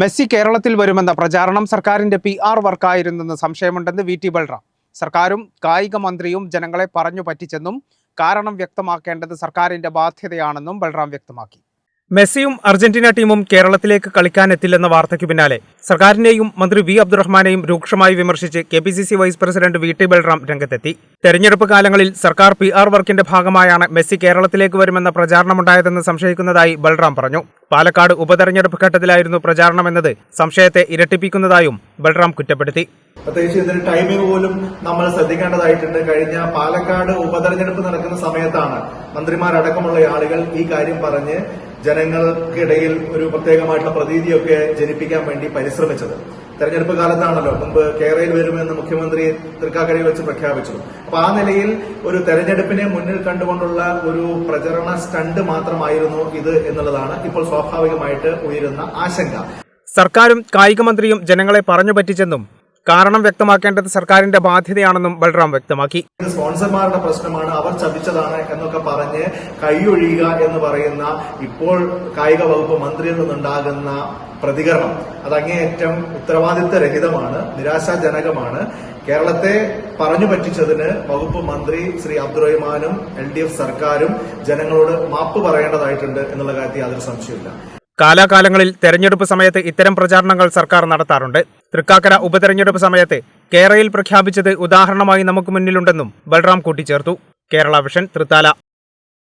Messi കേരളത്തിൽ വരുമെന്ന പ്രചാരണം സർക്കാരിന്റെ പി ആർ വർക്കായിരുന്നെന്ന് സംശയമുണ്ടെന്ന് വി ടി ബൽറാം. സർക്കാരും കായിക മന്ത്രിയും ജനങ്ങളെ പറഞ്ഞു പറ്റിച്ചെന്നും കാരണം വ്യക്തമാക്കേണ്ടത് സർക്കാരിന്റെ ബാധ്യതയാണെന്നും ബൽറാം വ്യക്തമാക്കി. മെസ്സിയും അർജന്റീന ടീമും കേരളത്തിലേക്ക് കളിക്കാനെത്തില്ലെന്ന വാർത്തയ്ക്ക് പിന്നാലെ. സർക്കാരിനെയും മന്ത്രി വി അബ്ദുറഹ്മാനെയും രൂക്ഷമായി വിമർശിച്ച് K P C C vice president V T Balram രംഗത്തെത്തി. തെരഞ്ഞെടുപ്പ് കാലങ്ങളിൽ സർക്കാർ പി ആർ വർക്കിന്റെ ഭാഗമായാണ് മെസ്സി കേരളത്തിലേക്ക് വരുമെന്ന പ്രചാരണമുണ്ടായതെന്ന് സംശയിക്കുന്നതായി ബൽറാം പറഞ്ഞു. പാലക്കാട് ഉപതെരഞ്ഞെടുപ്പ് ഘട്ടത്തിലായിരുന്നു പ്രചാരണമെന്നത് സംശയത്തെ ഇരട്ടിപ്പിക്കുന്നതായും ബൽറാം കുറ്റപ്പെടുത്തി. പ്രത്യേകിച്ച് ഇതിന് ടൈമിംഗ് പോലും നമ്മൾ ശ്രദ്ധിക്കേണ്ടതായിട്ടുണ്ട്. കഴിഞ്ഞ പാലക്കാട് ഉപതെരഞ്ഞെടുപ്പ് നടക്കുന്ന സമയത്താണ് മന്ത്രിമാരടക്കമുള്ള ആളുകൾ ഈ കാര്യം പറഞ്ഞ് ജനങ്ങൾക്കിടയിൽ ഒരു പ്രത്യേകമായിട്ടുള്ള പ്രതീതിയൊക്കെ ജനിപ്പിക്കാൻ വേണ്ടി പരിശ്രമിച്ചത്. തെരഞ്ഞെടുപ്പ് കാലത്താണല്ലോ. മുമ്പ് കേരളയിൽ വരുമെന്ന് മുഖ്യമന്ത്രി തൃക്കാക്കരയിൽ വെച്ച് പ്രഖ്യാപിച്ചു. അപ്പൊ ആ നിലയിൽ ഒരു തെരഞ്ഞെടുപ്പിനെ മുന്നിൽ കണ്ടുകൊണ്ടുള്ള ഒരു പ്രചരണ സ്റ്റണ്ട് മാത്രമായിരുന്നു ഇത് എന്നുള്ളതാണ് ഇപ്പോൾ സ്വാഭാവികമായിട്ട് ഉയരുന്ന ആശങ്ക. സർക്കാരും കായിക മന്ത്രിയും ജനങ്ങളെ പറഞ്ഞു പറ്റിച്ചെന്നും കാരണം വ്യക്തമാക്കേണ്ടത് സർക്കാരിന്റെ ബാധ്യതയാണെന്നും ബൽറാം വ്യക്തമാക്കി. സ്പോൺസർമാരുടെ പ്രശ്നമാണ് അവർ ചതിച്ചതാണ് എന്നൊക്കെ പറഞ്ഞ് കൈയൊഴിയുക എന്ന് പറയുന്ന ഇപ്പോൾ കായിക വകുപ്പ് മന്ത്രിയിൽ നിന്നുണ്ടാകുന്ന പ്രതികരണം. അത് അങ്ങേയറ്റം ഉത്തരവാദിത്തരഹിതമാണ് നിരാശാജനകമാണ്. കേരളത്തെ പറഞ്ഞു പറ്റിച്ചതിന് വകുപ്പ് മന്ത്രി ശ്രീ അബ്ദുറഹ്മാനും എൽ ഡി എഫ് സർക്കാരും ജനങ്ങളോട് മാപ്പ് പറയേണ്ടതായിട്ടുണ്ട് എന്നുള്ള കാര്യത്തിൽ യാതൊരു സംശയമില്ല കാലാകാലങ്ങളിൽ തെരഞ്ഞെടുപ്പ് സമയത്ത് ഇത്തരം പ്രചാരണങ്ങൾ സർക്കാർ നടത്താറുണ്ട്. തൃക്കാക്കര ഉപതെരഞ്ഞെടുപ്പ് സമയത്ത് കേരളയിൽ പ്രഖ്യാപിച്ചത് ഉദാഹരണമായി നമുക്ക് മുന്നിലുണ്ടെന്നും ബൽറാം കൂട്ടിച്ചേർത്തു. കേരള വിഷൻ തൃത്താല.